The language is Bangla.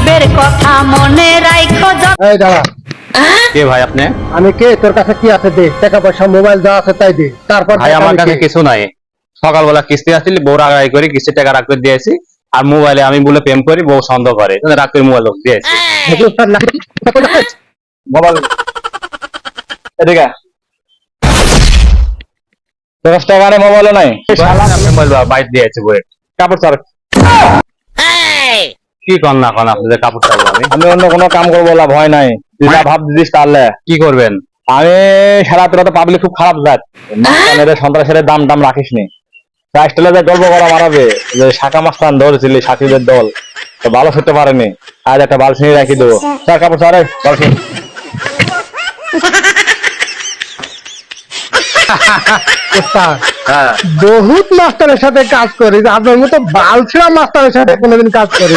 গরিবের কথা মনে রাখো এই দাঁড়া। কে ভাই আপনি? আমি কে? তোর কাছে কি আছে দে? টাকা পয়সা মোবাইল যা আছে তাই দে। তারপর ভাই আমার কাছে কিছু নাই। সকালবেলা কিস্তি আসছিল বউ রাগাই করে কিস্তি টাকা রাখ করে দিয়েছি। আর মোবাইলে আমি বলে প্রেম করি বউ সন্দেহ করে। রাগ করে মোবাইল দিয়েছি। মোবাইল এদিকে দশ টাকা নেই মোবাইলও নাই। মোবাইল বাইর দিয়েছে বইয়ের কাপড় চার কি কর না কন আপনাদের কাপড় চার আমি আমি অন্য কোনো কাম করব না ভয় নাই। তুই যা ভাব দিস তাহলে কি করবেন? আমি সারা তোরা তো পাবলিক খুব খারাপ জাত। মেয়েদের সন্ত্রাসের দাম দাম রাখিস নি রাইস্টেলে যে গল্প করা মারাবে যে শাখা মাস্তান ধরেছিলি সাথীদের দল তো ভালো খেতে পারেনি। আজ একটা বালসিনি রাখি দেবো। স্যার কাপড় ওস্তাদ, হ্যাঁ বহুত মাস্টারের সাথে কাজ করি আপনার মতো বালছিড়া মাস্টারের সাথে কোনোদিন কাজ করি